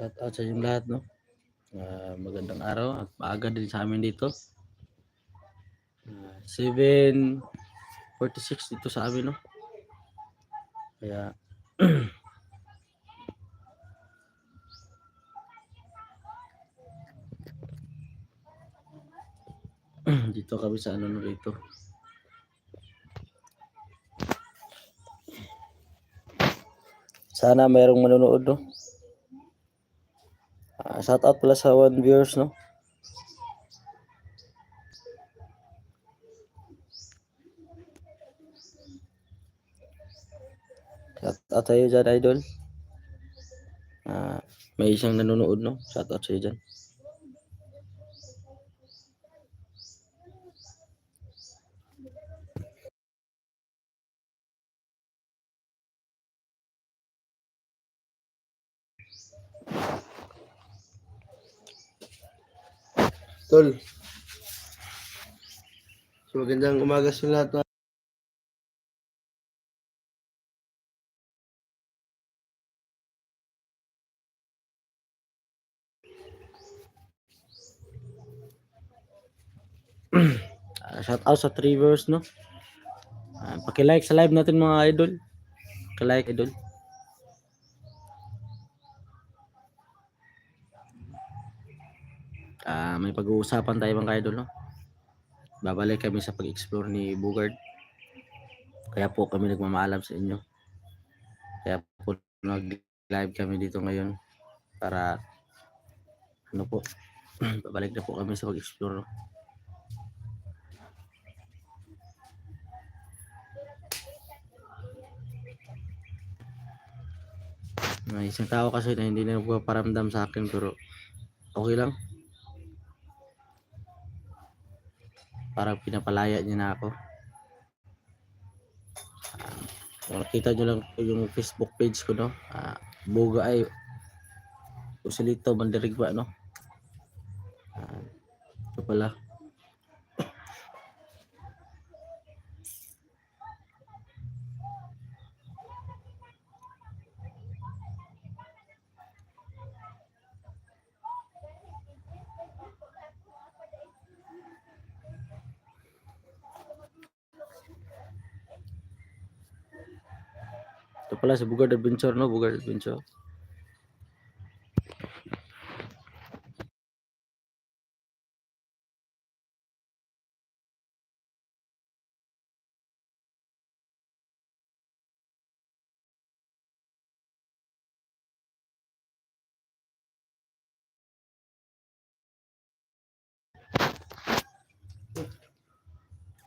Shout out sa inyong lahat, no? Ah, magandang araw at maaga din sa amin dito. Ah, 7.46 dito sa amin, no? Kaya, dito kami sa ano no dito. Sana mayroong manonood, no? Ah, shout out pala sa one viewers, no? Shout out sa'yo dyan, idol. Ah, may isang nanonood, no? Shout out sa'yo dyan. Tol. So, magandang umaga sa lahat. Ah, shout out sa three viewers, no? Ah, paki-like sa live natin mga idol. Paki-like idol. Ah, may pag-uusapan tayo mga idol, no? Babalik kami sa pag-explore ni Bugard. Kaya po kami nagmamaalam sa inyo. Kaya po nag-live kami dito ngayon para ano po, babalik na po kami sa pag-explore. no? May isang tao kasi na hindi na nagpaparamdam sa akin pero okay lang. Parang pinapalaya niya na ako. Ah, kung nakita nyo lang yung Facebook page ko, no? Ah, Buga ay Usilito Mandirigba, no? Ah, ito pala. Ito pala si Bugard Adventure, no? Bugard Adventure.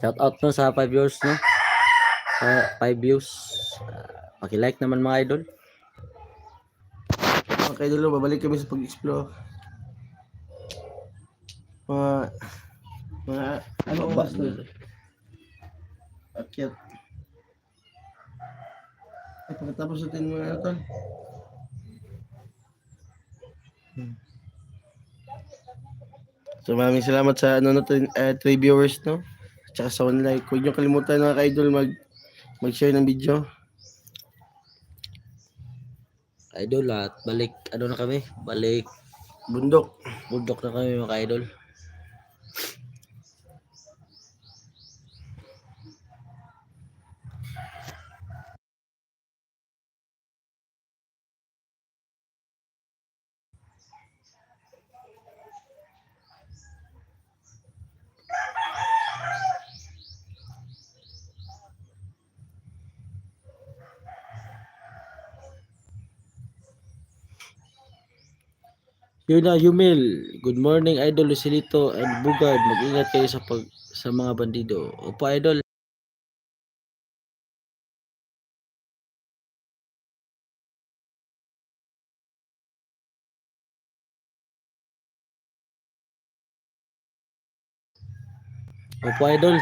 Shout out no sa 5 viewers, no? Sa 5 views. Paki-like naman mga idol. Mga kaidolo, babalik kami sa pag-explore. Mga, mga, ano na? Akyat. Ay, pagkatapos natin mga ano, tol. Hmm. So maraming salamat sa ano natin, uh, three viewers, no? Tsaka sa one like. Huwag niyo kalimutan mga ka-idol mag, mag-share ng video. Idol at balik ano na kami? Balik Bundok. bundok na kami mga idol. Yun na, Yumil. Good morning, Idol Lucelito and Bugard. Mag-ingat kayo sa pag sa mga bandido. Opo, Idol. Opo, Idol.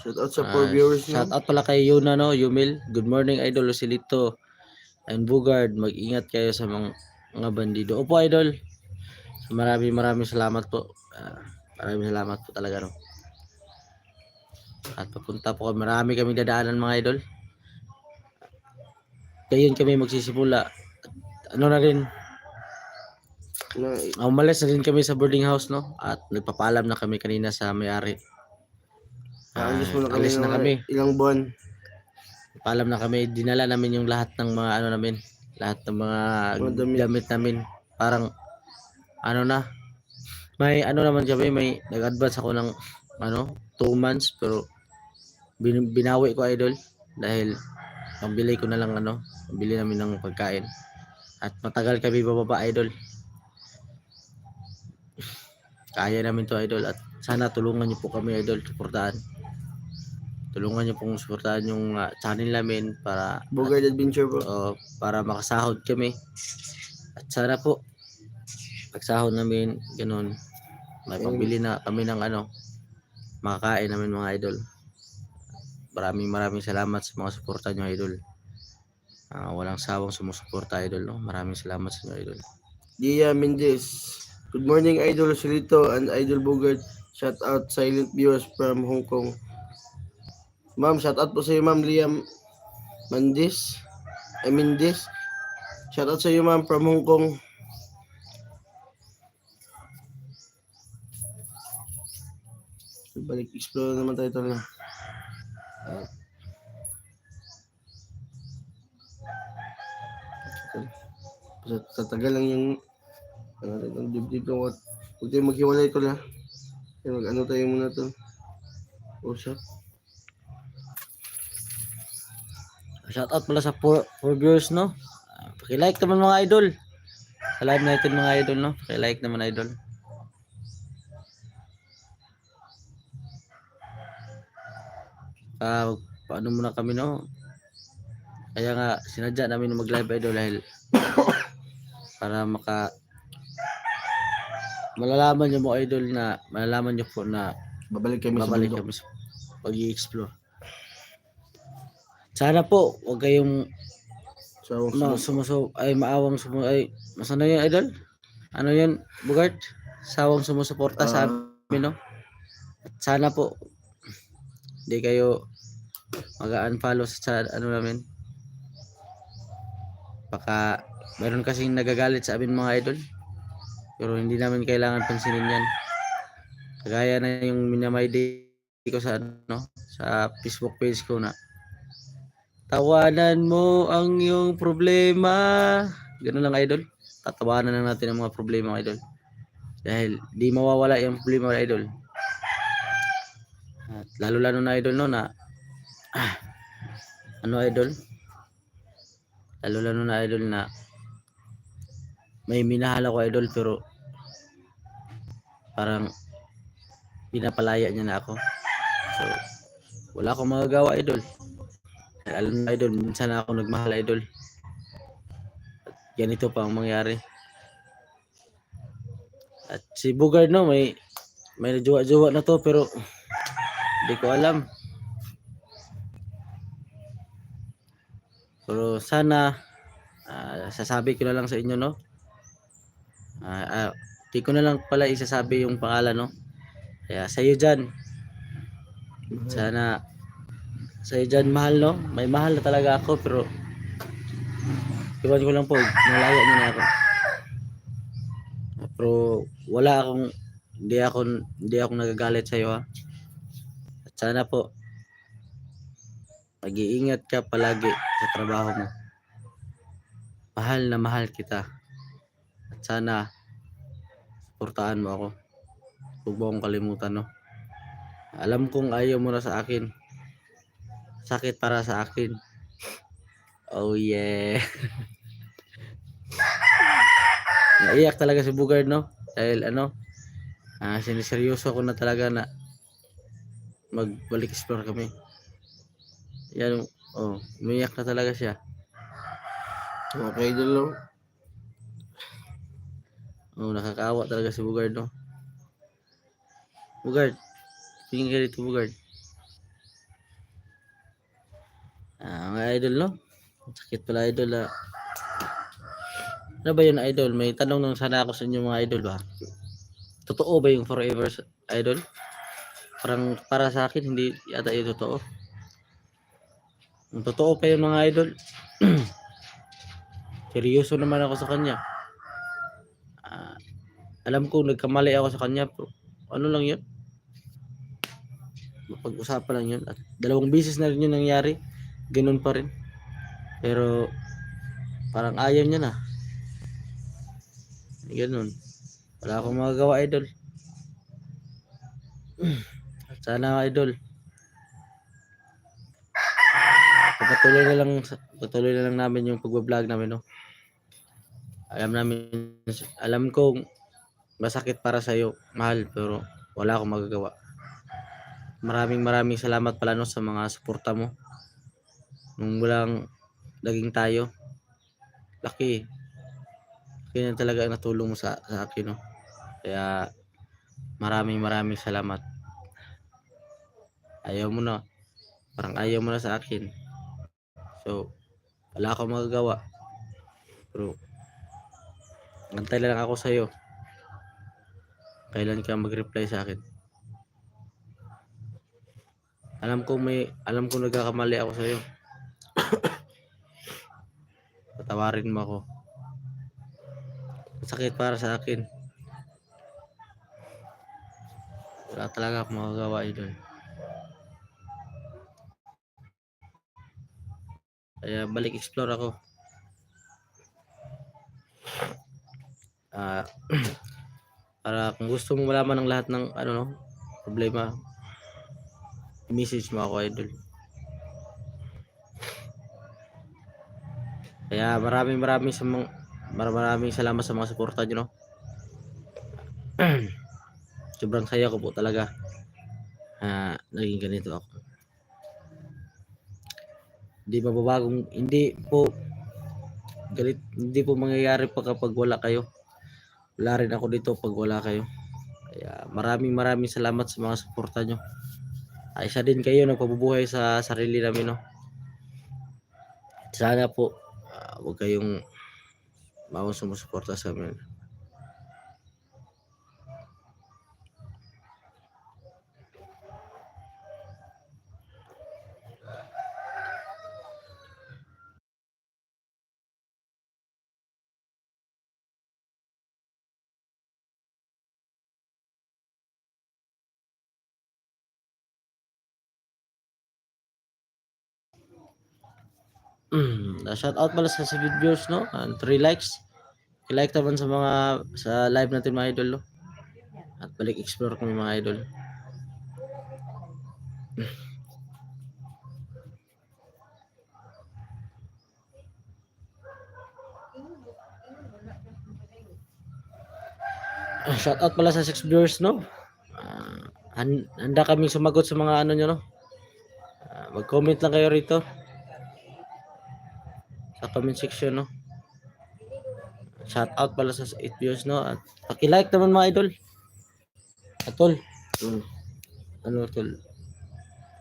Shout out sa Ah, four viewers Shout no? out pala kay Yuna, no? Yumil. Good morning, Idol Lucelito and Bugard. Mag-ingat kayo sa mga, mga bandido. Opo, Idol. Maraming maraming salamat po. Ah, maraming salamat po talaga, no? At papunta po kami. Marami kami dadaanan mga idol. Ngayon kami magsisimula. Ano na rin, Ah, umalis na rin kami sa boarding house, no? At nagpapaalam na kami kanina sa may-ari. Ah, aalis muna kami alis na ng kami. ilang buwan. Paalam na kami. Dinala namin yung lahat ng mga ano namin. Lahat ng mga Mga damit. damit namin. Parang, ano na. May ano naman kami, may nag-advance ako ng ano, 2 months. Pero, bin, binawi ko idol. Dahil, pambili ko na lang ano, pambili namin ng pagkain. At matagal kami bababa idol. Kaya namin to idol at sana tulungan niyo po kami idol suportahan. Tulungan niyo pong suportahan yung ah, channel namin para Bogart Adventure po. uh, para makasahod kami. At sana po pagsahod namin ganun may pambili na kami ng ano makakain namin mga idol. Maraming maraming salamat sa mga suporta niyo idol. Ah, walang sawang sumusuporta idol no. Maraming salamat sa inyo idol. Dia Mendez. Good morning, Idol Solito and Idol Bogart. Shout out silent viewers from Hong Kong. Ma'am, shout out po sa iyo, Ma'am Liam Mendez. I mean this. Shout out sa iyo, Ma'am, from Hong Kong. Balik explore naman tayo tol. Ah. Sa- Tatagal lang yung ano rin ang dibdib ko. Huwag tayo maghiwalay ko na. Mag ano tayo muna to. Usap. Shoutout pala sa 4 viewers no. Ah, Paki-like naman mga idol. Sa live natin mga idol no. Paki-like naman idol. Ah, paano muna kami no? Kaya nga sinadya namin na mag-live idol dahil para maka malalaman niyo mo idol na malalaman niyo po na Babalik kami babalik sa kami sa pag-i-explore. Sana po, huwag kayong So, no, sumuso ay maawang sumu ay masano yun idol? Ano yun, Bugart? Sawang sumusuporta sa amin, no? At sana po hindi kayo mag-unfollow sa ano namin. Baka meron kasing nagagalit sa amin mga idol. Pero hindi namin kailangan pansinin yan. Kagaya na yung minamay day ko sa ano, sa Facebook page ko na Tawanan mo ang iyong problema. Ganun lang idol. Tatawanan lang natin ang mga problema idol. Dahil di mawawala yung problema idol. At lalo lalo na idol no na ah, ano idol? Lalo lalo na idol na may minahal ako idol pero parang pinapalaya niya na ako. So, wala akong magagawa idol. Alam na idol, minsan ako nagmahal idol. At ganito pa ang mangyari. At si Bugard no, may may jowa-jowa na to pero hindi ko alam. Pero sana ah, sasabi ko na lang sa inyo no. Ah, ah, di ko na lang pala isasabi yung pangalan no. Kaya sa iyo diyan. Sana sa iyo dyan mahal no. May mahal na talaga ako pero iwan ko lang po, nalaya niyo na ako. Pero wala akong hindi ako hindi ako nagagalit sa iyo ha. At sana po mag-iingat ka palagi sa trabaho mo. Mahal na mahal kita. At sana suportahan mo ako. Huwag mo akong kalimutan no. Alam kong ayaw mo na sa akin. Sakit para sa akin. Oh yeah. Naiyak talaga si Bugard no. Dahil ano, ah siniseryoso ko na talaga na magbalik explore kami. Yan, oh, umiyak na talaga siya. Okay, Idol. no? Oh, nakakaawa talaga si Bugard no. Bugard, tingin ka dito Bugard. Ah, mga idol no. Sakit pala idol ah. Ano ba yun idol? May tanong lang sana ako sa inyo mga idol ba? Totoo ba yung forever idol? parang para sa akin hindi yata ito totoo. Ang totoo pa yun mga idol. Seryoso naman ako sa kanya. Ah, alam ko nagkamali ako sa kanya pero ano lang yun. Mapag-usapan lang yun. At dalawang beses na rin yun nangyari. Ganun pa rin. Pero parang ayaw niya na. Ganun. Wala akong magagawa idol. Sana idol. Patuloy na lang patuloy na lang namin yung pagba-vlog namin no. Alam namin alam kong masakit para sa iyo, mahal, pero wala akong magagawa. Maraming maraming salamat pala no sa mga suporta mo. Nung walang naging tayo. Laki. Laki na talaga ang natulong mo sa, sa akin no. Kaya maraming maraming salamat. Ayaw mo na. Parang ayaw mo na sa akin. So, wala akong magagawa. Pero, antay lang ako sa'yo. Kailan ka mag-reply sa akin? Alam ko may, alam ko nagkakamali ako sa'yo. Patawarin mo ako. Sakit para sa akin. Wala talaga akong magagawa idol. Kaya balik explore ako. Ah, para kung gusto mo malaman ng lahat ng ano no, problema, message mo ako idol. Kaya maraming maraming sa mga mar- maraming salamat sa mga suporta niyo no. Sobrang saya ko po talaga. Ah, naging ganito ako. Hindi mababagong hindi po galit hindi po mangyayari pa kapag wala kayo. Wala rin ako dito pag wala kayo. Kaya maraming maraming salamat sa mga suporta nyo. Ay, isa din kayo nagpabubuhay sa sarili namin, no? Sana po, ah, huwag kayong bawang sumusuporta sa amin. Mm, shout out pala sa, sa viewers no, and 3 likes. I-like naman sa mga sa live natin mga idol no. At balik explore kami mga idol. Ah, Shout out pala sa 6 viewers no. Han- handa kaming sumagot sa mga ano nyo no. Ah, mag-comment lang kayo rito comment section no. Shout out pala sa 8 viewers no at paki-like naman mga idol. Atol, Hmm. ano tol?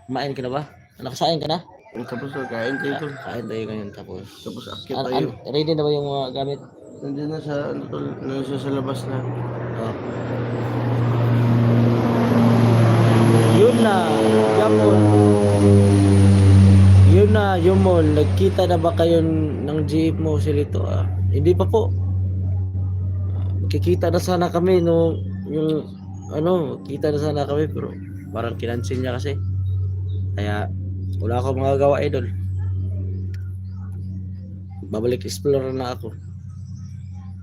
Kumain ka na ba? Nakasain ka na? Tapos na, kain tayo tol. Kain tayo ngayon tapos. Tapos akit An- tayo. an- ready na ba yung mga gamit? Nandiyan na sa, ano tol, nasa sa labas na. Oh. Yun na, Japon. Na, Yumon, nagkita na ba kayo ng jeep mo si Lito? Ah, hindi pa po. Magkikita na sana kami no yung ano, kita na sana kami pero parang kinansin niya kasi. Kaya wala akong magagawa idol. Babalik explore na ako.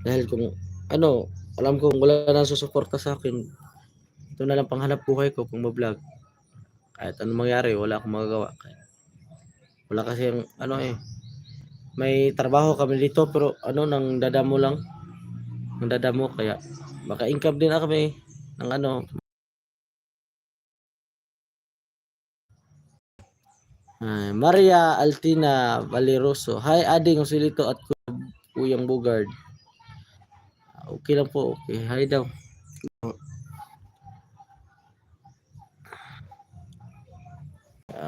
Dahil kung ano, alam kong wala na susuporta sa akin. Ito na lang panghanap buhay ko kung ma-vlog. Kahit anong mangyari, wala akong magagawa. Kahit- Wala kasi yung ano eh. May trabaho kami dito pero ano nang dadamo lang. Nang dadamo kaya baka income din kami ng ano. Ah, Maria Altina Valeroso. Hi Ading Usilito at Kuyang Bugard. Okay lang po. Okay. Hi daw.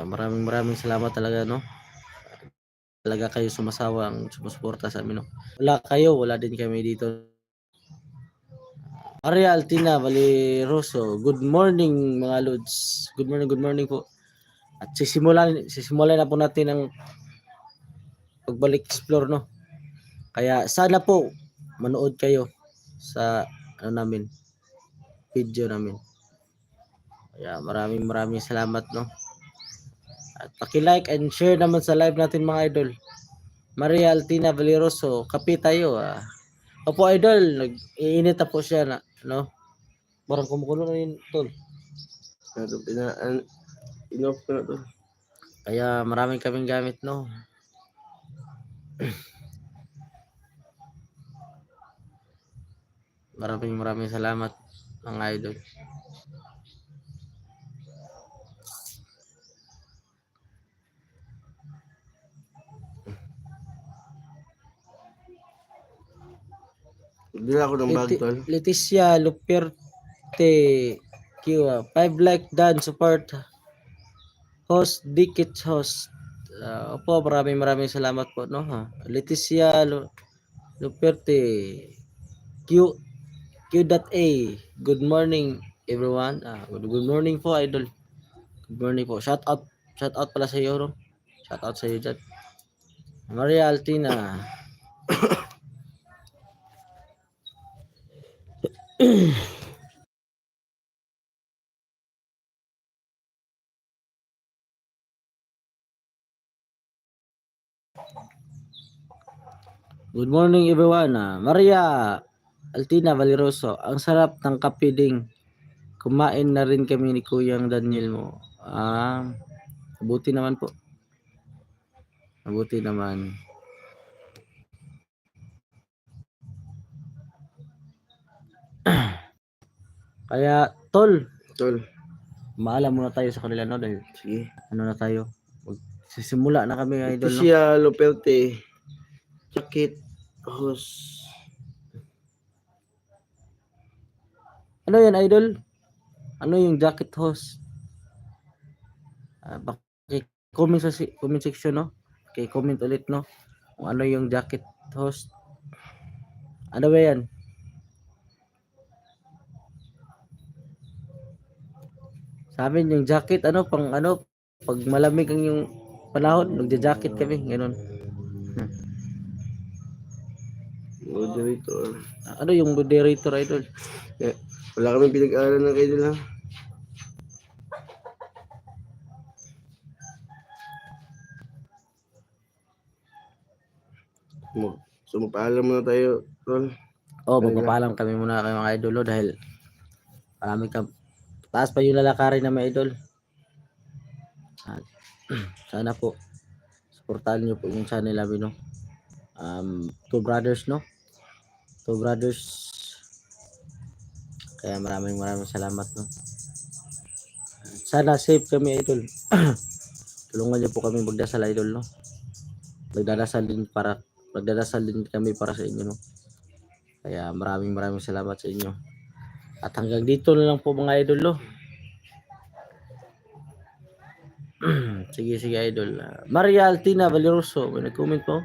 Maraming maraming salamat talaga no. Talaga kayo sumasawang sumusuporta sa amin no. Wala kayo, wala din kami dito. Maria Altina Valeroso. Good morning mga lods. Good morning, good morning po. At sisimulan sisimulan na po natin ang pagbalik explore no. Kaya sana po manood kayo sa ano namin video namin. Kaya maraming maraming salamat no. At paki-like and share naman sa live natin mga idol. Maria Altina Valeroso, kape tayo ah. Opo idol, nag-iinit na po siya na, no? Parang kumukulo na yun, tol. Ano, pina, an, inoff ko na to. Kaya maraming kaming gamit, no? maraming maraming salamat mga idol. Bila ako ng bag, Leti- tol. Leticia Luperte Kiwa. Five like dan support host Dikit host. Uh, opo, maraming maraming salamat po no ha. Leticia Lu- Luperte Q Q.A. Good morning everyone. Ah, good, good morning po idol. Good morning po. Shout out shout out pala sa iyo no. Shout out sa iyo dyan. Maria Altina. Good morning everyone. Ah, Maria Altina Valeroso. Ang sarap ng kape ding. Kumain na rin kami ni Kuyang Daniel mo. Ah, mabuti naman po. Mabuti naman. Kaya, tol, Tol. maalam muna tayo sa kanila no dahil Sige. ano na tayo. Sisimula na kami Ito idol no. siya, Luperte. Jacket. Host. Ano yan idol? Ano yung jacket host? Ah, baki comment sa si- comment section no. Okay, comment ulit no. Kung ano yung jacket host. Ano ba yan? Sa amin yung jacket ano pang ano pag malamig ang yung panahon, nagja-jacket kami, ganun. Moderator. Ano yung moderator idol? Eh, wala kami pinag-aaral ng kayo. Mo- So, magpaalam muna tayo, tol. Oh, magpapaalam kami muna kay mga idol oh, dahil marami ka taas pa yung lalakarin na mga idol. Sana po suportahan niyo po yung channel namin no. Um, two brothers no. Two brothers. Kaya maraming maraming salamat no. Sana safe kami idol. Tulungan niyo po kami magdasal idol no. Magdadasal din para magdadasal din kami para sa inyo no. Kaya maraming maraming salamat sa inyo. At hanggang dito na lang po mga idol, no? sige, sige idol. Ah, Maria Altina Valeroso, may nag-comment po.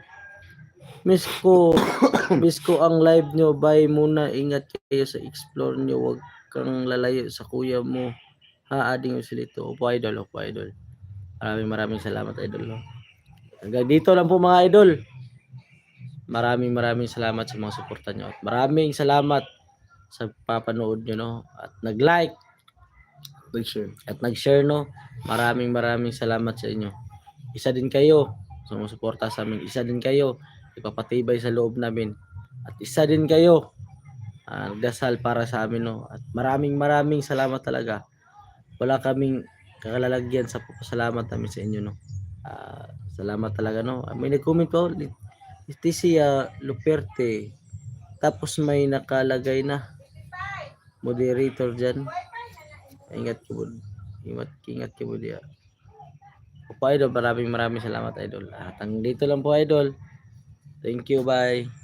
Miss ko, miss ko ang live nyo. Bye muna. Ingat kayo sa explore nyo. Huwag kang lalayo sa kuya mo. Ha, ading usilito. Opo idol, opo idol. Maraming maraming salamat idol. No? Hanggang dito lang po mga idol. Maraming maraming salamat sa mga suporta nyo. At maraming salamat sa papanood nyo, no? At nag-like Like, share. at nag-share, no? Maraming maraming salamat sa inyo. Isa din kayo sa mga suporta sa amin. Isa din kayo ipapatibay sa loob namin. At isa din kayo ah, nagdasal para sa amin, no? At maraming maraming salamat talaga. Wala kaming kakalalagyan sa papasalamat namin sa inyo, no? Ah, salamat talaga, no? May nag-comment po, Leticia Luperte. Tapos may nakalagay na moderator dyan. Ingat ko po. Ingat, ingat ko po diya. Opo idol, maraming maraming salamat idol. At hanggang dito lang po idol. Thank you, bye.